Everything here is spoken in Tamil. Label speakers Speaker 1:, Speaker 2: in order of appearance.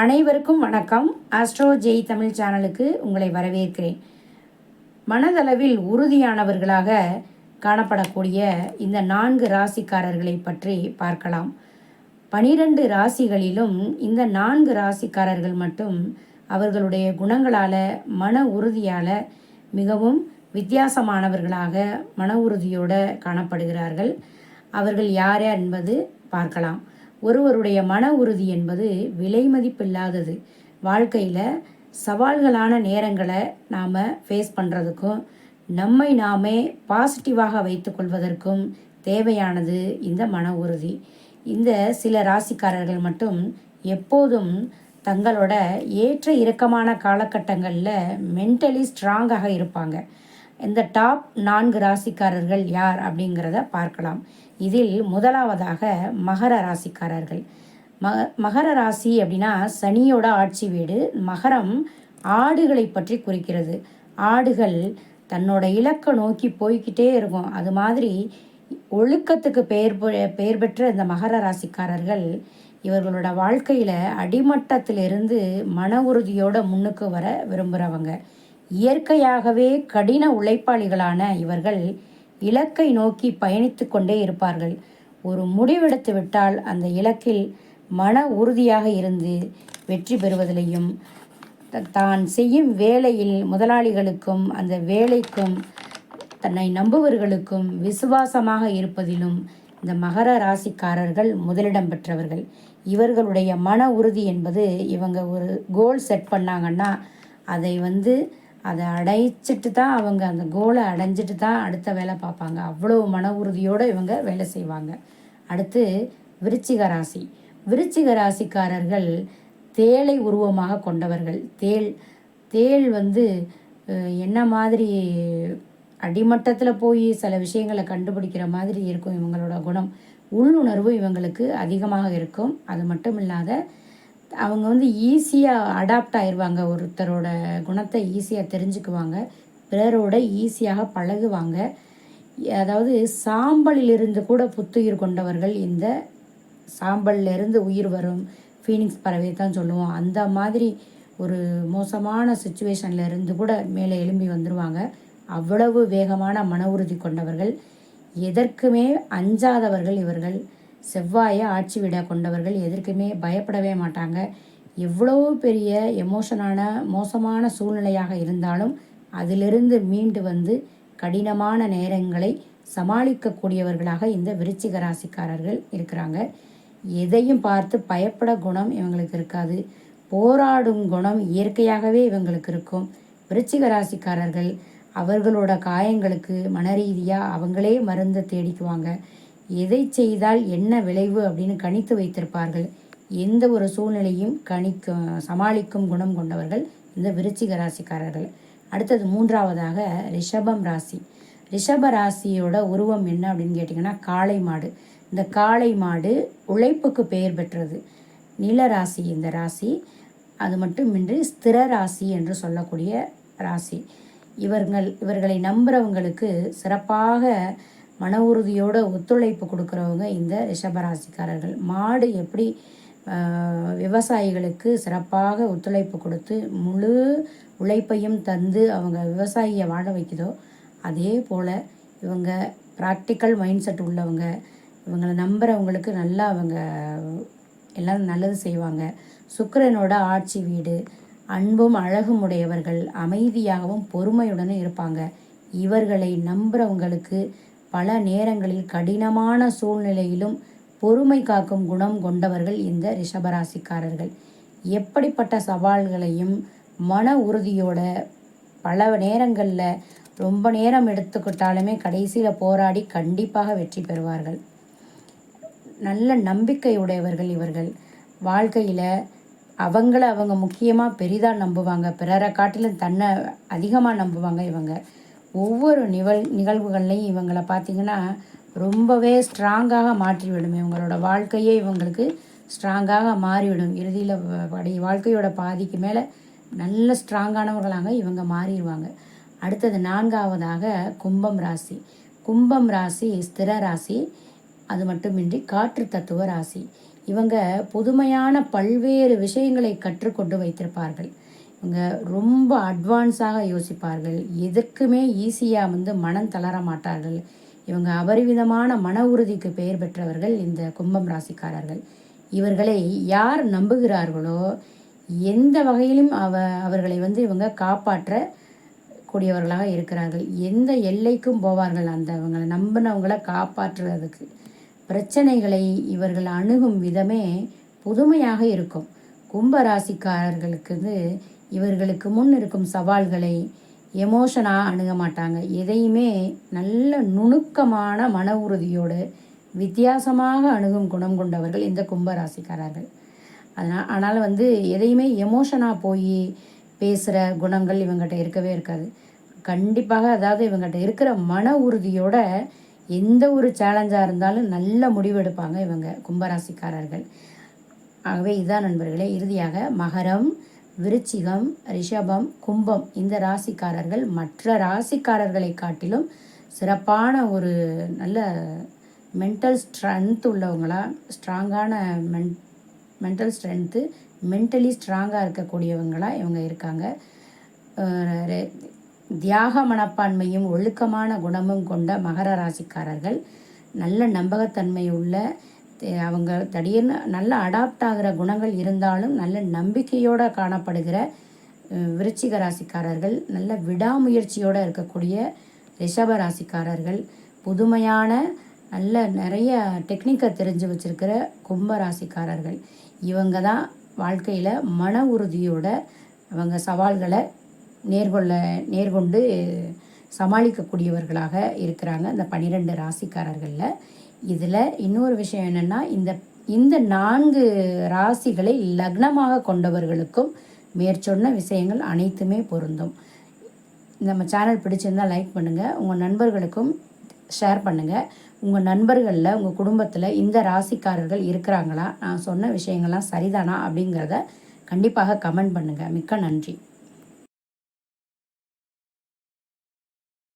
Speaker 1: அனைவருக்கும் வணக்கம். ஆஸ்ட்ரோ ஜெய் தமிழ் சேனலுக்கு உங்களை வரவேற்கிறேன். மனதளவில் உறுதியானவர்களாக காணப்படக்கூடிய இந்த நான்கு ராசிக்காரர்களை பற்றி பார்க்கலாம். பனிரெண்டு ராசிகளிலும் இந்த நான்கு ராசிக்காரர்கள் மட்டும் அவர்களுடைய குணங்களால் மன உறுதியால் மிகவும் வித்தியாசமானவர்களாக மன உறுதியோடு காணப்படுகிறார்கள். அவர்கள் யார் என்பது பார்க்கலாம். ஒருவருடைய மன உறுதி என்பது விலை மதிப்பில்லாதது. வாழ்க்கையில் சவால்களான நேரங்களை நாம் ஃபேஸ் பண்ணுறதுக்கும் நம்மை நாமே பாசிட்டிவாக வைத்துக்கொள்வதற்கும் தேவையானது இந்த மன உறுதி. இந்த சில ராசிக்காரர்கள் மட்டும் எப்போதும் தங்களோட ஏற்ற இறக்கமான காலகட்டங்களில் மென்டலி ஸ்ட்ராங்காக இருப்பாங்க. இந்த டாப் நான்கு ராசிக்காரர்கள் யார் அப்படிங்கிறத பார்க்கலாம். இதில் முதலாவதாக மகர ராசிக்காரர்கள். மக மகர ராசி அப்படின்னா சனியோட ஆட்சி வீடு. மகரம் ஆடுகளை பற்றி குறிக்கிறது. ஆடுகள் தன்னோட இலக்கை நோக்கி போய்கிட்டே இருக்கும். அது மாதிரி ஒழுக்கத்துக்கு பெயர் பெ- பெயர் பெற்ற இந்த மகர ராசிக்காரர்கள் இவர்களோட வாழ்க்கையில் அடிமட்டத்திலிருந்து மன உறுதியோடு முன்னுக்கு வர விரும்புகிறவங்க இயற்கையாகவே கடின உழைப்பாளிகளான இவர்கள் இலக்கை நோக்கி பயணித்து கொண்டே இருப்பார்கள். ஒரு முடிவெடுத்து விட்டால் அந்த இலக்கில் மன உறுதியாக இருந்து வெற்றி பெறுவதிலையும் த- தான் செய்யும் வேலையில் முதலாளிகளுக்கும் அந்த வேலைக்கும் தன்னை நம்புவர்களுக்கும் விசுவாசமாக இருப்பதிலும் இந்த மகர ராசிக்காரர்கள் முதலிடம் பெற்றவர்கள். இவர்களுடைய மன உறுதி என்பது இவங்க ஒரு கோல் செட் பண்ணாங்கன்னா அதை வந்து அதை அடைச்சிட்டு தான் அவங்க அந்த கோலை அடைஞ்சிட்டு தான் அடுத்த வேலை பார்ப்பாங்க. அவ்வளோ மன உறுதியோடு இவங்க வேலை செய்வாங்க. அடுத்து விருச்சிக ராசி. விருச்சிக ராசிக்காரர்கள் தேளை உருவமாக கொண்டவர்கள். தேள் தேள் வந்து என்ன மாதிரி அடிமட்டத்தில் போய் சில விஷயங்களை கண்டுபிடிக்கிற மாதிரி இருக்கும் இவங்களோட குணம். உள்ளுணர்வு இவங்களுக்கு அதிகமாக இருக்கும். அது மட்டும் இல்லாத அவங்க வந்து ஈஸியாக அடாப்ட் ஆயிடுவாங்க ஒருத்தரோட குணத்தை ஈஸியாக தெரிஞ்சுக்குவாங்க. பிறரோட ஈஸியாக பழகுவாங்க. அதாவது சாம்பலிலிருந்து கூட புத்துயிர் கொண்டவர்கள் இந்த சாம்பல்லிருந்து உயிர் வரும். ஃபீனிக்ஸ் பறவை தான் சொல்லுவோம். அந்த மாதிரி ஒரு மோசமான சுச்சுவேஷனில் இருந்து கூட மேலே எழும்பி வந்துடுவாங்க அவ்வளவு வேகமான மன உறுதி கொண்டவர்கள். எதற்குமே அஞ்சாதவர்கள் இவர்கள். செவ்வாயை ஆட்சி விட கொண்டவர்கள் எதற்குமே பயப்படவே மாட்டாங்க. எவ்வளோ பெரிய எமோஷனான மோசமான சூழ்நிலையாக இருந்தாலும் அதிலிருந்து மீண்டு வந்து கடினமான நேரங்களை சமாளிக்கக்கூடியவர்களாக இந்த விருச்சிக ராசிக்காரர்கள் இருக்கிறாங்க. எதையும் பார்த்து பயப்பட குணம் இவங்களுக்கு இருக்காது. போராடும் குணம் இயற்கையாகவே இவங்களுக்கு இருக்கும். விருச்சிக ராசிக்காரர்கள் அவர்களோட காயங்களுக்கு மனரீதியாக அவங்களே மருந்தை தேடிக்குவாங்க. எதை செய்தால் என்ன விளைவு அப்படின்னு கணித்து வைத்திருப்பார்கள். எந்த ஒரு சூழ்நிலையும் கணிக்கும் சமாளிக்கும் குணம் கொண்டவர்கள் இந்த விருச்சிக ராசிக்காரர்கள். அடுத்தது மூன்றாவதாக ரிஷபம் ராசி. ரிஷப ராசியோட உருவம் என்ன அப்படின்னு கேட்டிங்கன்னா காளை மாடு. இந்த காளை மாடு உழைப்புக்கு பெயர் பெற்றது. நில ராசி இந்த ராசி. அது மட்டுமின்றி ஸ்திர ராசி என்று சொல்லக்கூடிய ராசி. இவர்கள் இவர்களை நம்புகிறவங்களுக்கு சிறப்பாக மன உறுதியோட ஒத்துழைப்பு கொடுக்குறவங்க இந்த ரிஷபராசிக்காரர்கள். மாடு எப்படி விவசாயிகளுக்கு சிறப்பாக ஒத்துழைப்பு கொடுத்து முழு உழைப்பையும் தந்து அவங்க விவசாயியை வாழ வைக்குதோ அதே போல் இவங்க ப்ராக்டிக்கல் மைண்ட் செட் உள்ளவங்க இவங்களை நம்புகிறவங்களுக்கு நல்லா அவங்க எல்லாம் நல்லது செய்வாங்க. சுக்கரனோட ஆட்சி வீடு அன்பும் அழகும் உடையவர்கள் அமைதியாகவும் பொறுமையுடனும் இருப்பாங்க. இவர்களை நம்புகிறவங்களுக்கு பல நேரங்களில் கடினமான சூழ்நிலையிலும் பொறுமை காக்கும் குணம் கொண்டவர்கள் இந்த ரிஷபராசிக்காரர்கள். எப்படிப்பட்ட சவால்களையும் மன உறுதியோட பல நேரங்களில் ரொம்ப நேரம் எடுத்துக்கிட்டாலுமே கடைசியில் போராடி கண்டிப்பாக வெற்றி பெறுவார்கள். நல்ல நம்பிக்கை உடையவர்கள் இவர்கள். வாழ்க்கையில் அவங்கள அவங்க முக்கியமாக பெரிதாக நம்புவாங்க. பிறரை காட்டிலும் தன்னை அதிகமாக நம்புவாங்க இவங்க. ஒவ்வொரு நிகழ் நிகழ்வுகள்லையும் இவங்களை பார்த்தீங்கன்னா ரொம்பவே ஸ்ட்ராங்காக மாற்றிவிடும். இவங்களோட வாழ்க்கையே இவங்களுக்கு ஸ்ட்ராங்காக மாறிவிடும். இறுதியில் படி வாழ்க்கையோட பாதிக்கு மேலே நல்ல ஸ்ட்ராங்கானவர்களாக இவங்க மாறிடுவாங்க அடுத்தது நான்காவதாக கும்பம் ராசி. கும்பம் ராசி ஸ்திர ராசி அது மட்டுமின்றி காற்று தத்துவ ராசி. இவங்க புதுமையான பல்வேறு விஷயங்களை கற்றுக்கொண்டு வைத்திருப்பார்கள். இவங்க ரொம்ப அட்வான்ஸாக யோசிப்பார்கள். எதற்குமே ஈஸியாக வந்து மனம் தளர மாட்டார்கள். இவங்க அபரிவிதமான மன உறுதிக்கு பெயர் பெற்றவர்கள் இந்த கும்பம் ராசிக்காரர்கள். இவர்களை யார் நம்புகிறார்களோ எந்த வகையிலும் அவ அவர்களை வந்து இவங்க காப்பாற்ற கூடியவர்களாக இருக்கிறார்கள். எந்த எல்லைக்கும் போவார்கள் அந்த அவங்களை நம்பினவங்களை காப்பாற்றுவதற்கு பிரச்சனைகளை இவர்கள் அணுகும் விதமே புதுமையாக இருக்கும். கும்ப ராசிக்காரர்களுக்கு வந்து இவர்களுக்கு முன் இருக்கும் சவால்களை எமோஷனாக அணுக மாட்டாங்க. எதையுமே நல்ல நுணுக்கமான மன உறுதியோடு வித்தியாசமாக அணுகும் குணம் கொண்டவர்கள் இந்த கும்பராசிக்காரர்கள். அதனால் ஆனால் வந்து எதையுமே எமோஷனாக போய் பேசுகிற குணங்கள் இவங்ககிட்ட இருக்கவே இருக்காது. கண்டிப்பாக அதாவது இவங்ககிட்ட இருக்கிற மன உறுதியோட எந்த ஒரு சேலஞ்சாக இருந்தாலும் நல்ல முடிவெடுப்பாங்க இவங்க கும்பராசிக்காரர்கள். ஆகவே இதுதான் நண்பர்களே இறுதியாக மகரம் விருச்சிகம் ரிஷபம் கும்பம் இந்த ராசிக்காரர்கள் மற்ற ராசிக்காரர்களை காட்டிலும் சிறப்பான ஒரு நல்ல மென்டல் ஸ்ட்ரென்த் உள்ளவங்களா ஸ்ட்ராங்கான மென் மென்டல் ஸ்ட்ரென்த்து மென்டலி ஸ்ட்ராங்காக இருக்கக்கூடியவங்களாக இவங்க இருக்காங்க. தியாக மனப்பான்மையும் ஒழுக்கமான குணமும் கொண்ட மகர ராசிக்காரர்கள். நல்ல நம்பகத்தன்மை உள்ள அவங்க திடீர்னு நல்ல அடாப்ட் ஆகிற குணங்கள் இருந்தாலும் நல்ல நம்பிக்கையோடு காணப்படுகிற விருச்சிக ராசிக்காரர்கள் நல்ல விடாமுயற்சியோடு இருக்கக்கூடிய ரிஷப ராசிக்காரர்கள் புதுமையான நல்ல நிறைய டெக்னிக்கை தெரிஞ்சு வச்சுருக்கிற கும்ப ராசிக்காரர்கள். இவங்க தான் வாழ்க்கையில் மன உறுதியோட அவங்க சவால்களை நேர்கொள்ள நேர்கொண்டு சமாளிக்கக்கூடியவர்களாக இருக்கிறாங்க இந்த பனிரெண்டு ராசிக்காரர்களில். இதில் இன்னொரு விஷயம் என்னென்னா இந்த இந்த நான்கு ராசிகளை லக்னமாக கொண்டவர்களுக்கும் மேற்சொன்ன விஷயங்கள் அனைத்துமே பொருந்தும். நம்ம சேனல் பிடிச்சிருந்தால் லைக் பண்ணுங்கள் உங்கள் நண்பர்களுக்கும் ஷேர் பண்ணுங்கள் உங்கள் நண்பர்களில் உங்கள் குடும்பத்தில் இந்த ராசிக்காரர்கள் இருக்கிறாங்களா? நான் சொன்ன விஷயங்கள்லாம் சரிதானா அப்படிங்கிறத கண்டிப்பாக கமெண்ட் பண்ணுங்கள் மிக்க நன்றி.